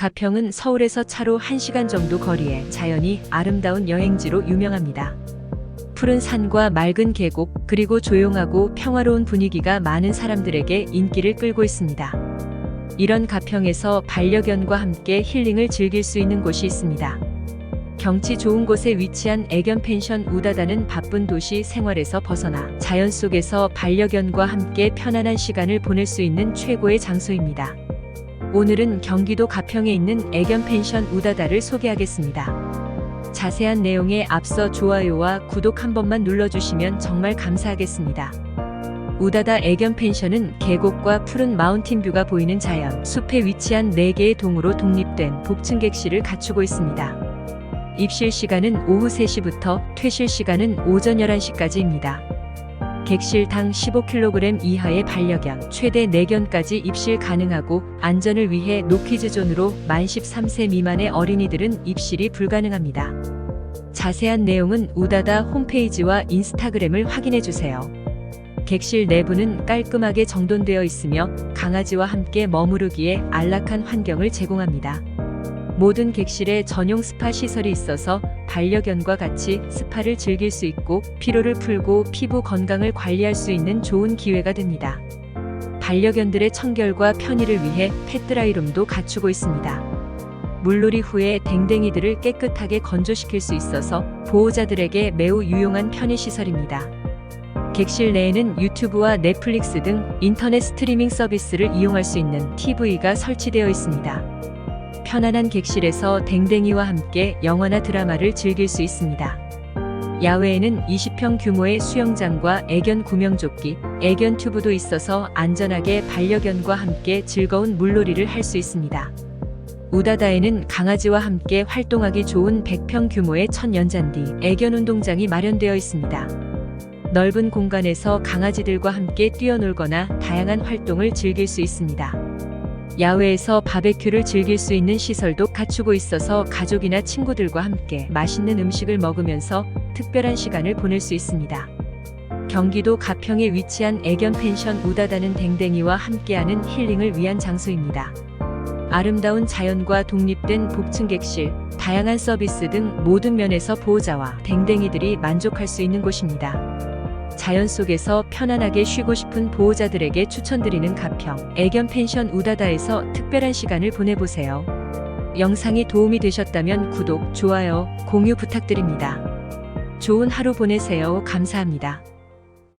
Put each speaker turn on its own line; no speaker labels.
가평은 서울에서 차로 1시간 정도 거리에 자연이 아름다운 여행지로 유명합니다. 푸른 산과 맑은 계곡, 그리고 조용하고 평화로운 분위기가 많은 사람들에게 인기를 끌고 있습니다. 이런 가평에서 반려견과 함께 힐링을 즐길 수 있는 곳이 있습니다. 경치 좋은 곳에 위치한 애견 펜션 우다다는 바쁜 도시 생활에서 벗어나 자연 속에서 반려견과 함께 편안한 시간을 보낼 수 있는 최고의 장소입니다. 오늘은 경기도 가평에 있는 애견 펜션 우다다를 소개하겠습니다. 자세한 내용에 앞서 좋아요와 구독 한 번만 눌러주시면 정말 감사하겠습니다. 우다다 애견 펜션은 계곡과 푸른 마운틴 뷰가 보이는 자연, 숲에 위치한 4개의 동으로 독립된 복층 객실을 갖추고 있습니다. 입실 시간은 오후 3시부터 퇴실 시간은 오전 11시까지입니다. 객실당 15kg 이하의 반려견, 최대 4견까지 입실 가능하고 안전을 위해 노키즈 존으로 만 13세 미만의 어린이들은 입실이 불가능합니다. 자세한 내용은 우다다 홈페이지와 인스타그램을 확인해 주세요. 객실 내부는 깔끔하게 정돈되어 있으며 강아지와 함께 머무르기에 안락한 환경을 제공합니다. 모든 객실에 전용 스파 시설이 있어서 반려견과 같이 스파를 즐길 수 있고 피로를 풀고 피부 건강을 관리할 수 있는 좋은 기회가 됩니다. 반려견들의 청결과 편의를 위해 펫드라이룸도 갖추고 있습니다. 물놀이 후에 댕댕이들을 깨끗하게 건조시킬 수 있어서 보호자들에게 매우 유용한 편의시설입니다. 객실 내에는 유튜브와 넷플릭스 등 인터넷 스트리밍 서비스를 이용할 수 있는 TV가 설치되어 있습니다. 편안한 객실에서 댕댕이와 함께 영화나 드라마를 즐길 수 있습니다. 야외에는 20평 규모의 수영장과 애견 구명조끼, 애견 튜브도 있어서 안전하게 반려견과 함께 즐거운 물놀이를 할 수 있습니다. 우다다에는 강아지와 함께 활동하기 좋은 100평 규모의 천연잔디, 애견 운동장이 마련되어 있습니다. 넓은 공간에서 강아지들과 함께 뛰어놀거나 다양한 활동을 즐길 수 있습니다. 야외에서 바베큐를 즐길 수 있는 시설도 갖추고 있어서 가족이나 친구들과 함께 맛있는 음식을 먹으면서 특별한 시간을 보낼 수 있습니다. 경기도 가평에 위치한 애견 펜션 우다다는 댕댕이와 함께하는 힐링을 위한 장소입니다. 아름다운 자연과 독립된 복층 객실, 다양한 서비스 등 모든 면에서 보호자와 댕댕이들이 만족할 수 있는 곳입니다. 자연 속에서 편안하게 쉬고 싶은 보호자들에게 추천드리는 가평 애견 펜션 우다다에서 특별한 시간을 보내보세요. 영상이 도움이 되셨다면 구독, 좋아요, 공유 부탁드립니다. 좋은 하루 보내세요. 감사합니다.